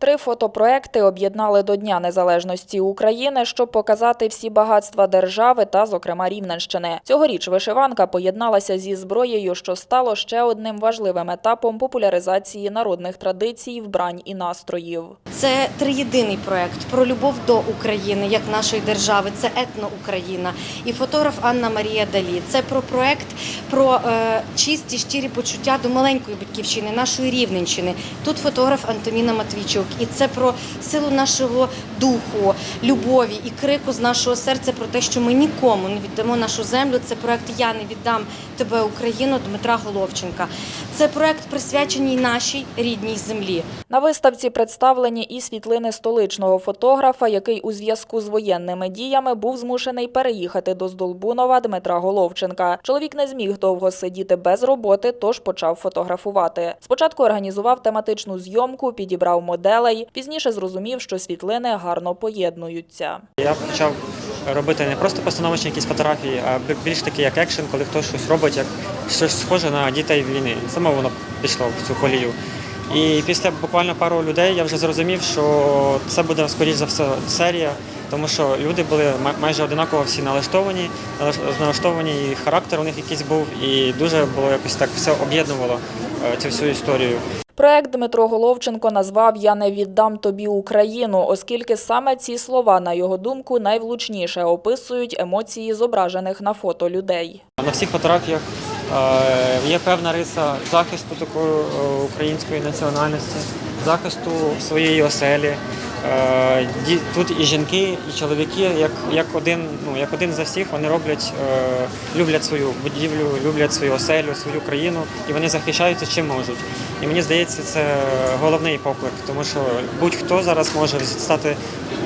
Три фотопроекти об'єднали до Дня Незалежності України, щоб показати всі багатства держави та, зокрема, Рівненщини. Цьогоріч вишиванка поєдналася зі зброєю, що стало ще одним важливим етапом популяризації народних традицій, вбрань і настроїв. Це триєдиний проект про любов до України як нашої держави. Це етно-Україна. І фотограф Анна Марія Далі. Це про проект про е, чисті щирі почуття до маленької батьківщини, нашої рівненщини. Тут фотограф Антоніна Матвійчук. І це про силу нашого духу, любові і крику з нашого серця про те, що ми нікому не віддамо нашу землю. Це проект Я не віддам тебе Україну Дмитра Головченка. Це проект присвячений нашій рідній землі. На виставці представлені і світлини столичного фотографа, який у зв'язку з воєнними діями був змушений переїхати до Здолбунова Дмитра Головченка. Чоловік не зміг довго сидіти без роботи, тож почав фотографувати. Спочатку організував тематичну зйомку, підібрав моделей. Пізніше зрозумів, що світлини гарно поєднуються. Я почав робити не просто постановочні якісь фотографії, а більш такі як екшен, коли хтось щось робить, як щось схоже на дітей війни. Саме воно пішло в цю колію. І після буквально пару людей я вже зрозумів, що це буде скоріш за все серія, тому що люди були майже одинаково всі налаштовані, налаш- налаштовані, і характер у них якийсь був, і дуже було якось так все об'єднувало е, цю всю історію. Проект Дмитро Головченко назвав Я не віддам тобі Україну, оскільки саме ці слова, на його думку, найвлучніше описують емоції зображених на фото людей. На всіх фотографіях є певна риса захисту такої е, української національності, захисту своєї оселі. Е, Тут і жінки, і чоловіки, як, як, один, ну, як один за всіх, вони роблять, е, люблять свою будівлю, люблять свою оселю, свою країну, і вони захищаються чим можуть. І мені здається, це головний поклик, тому що будь-хто зараз може стати,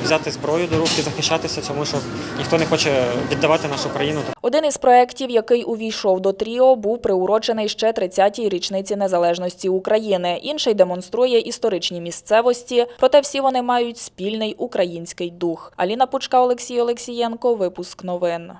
взяти зброю до рук і захищатися, тому що ніхто не хоче віддавати нашу країну. Один із проєктів, який увійшов до тріо, був приурочений ще 30-й річниці незалежності України. Інший демонструє історичні місцевості, проте всі вони мають спільний український дух. Аліна Пучка, Олексій Олексієнко. Випуск новин.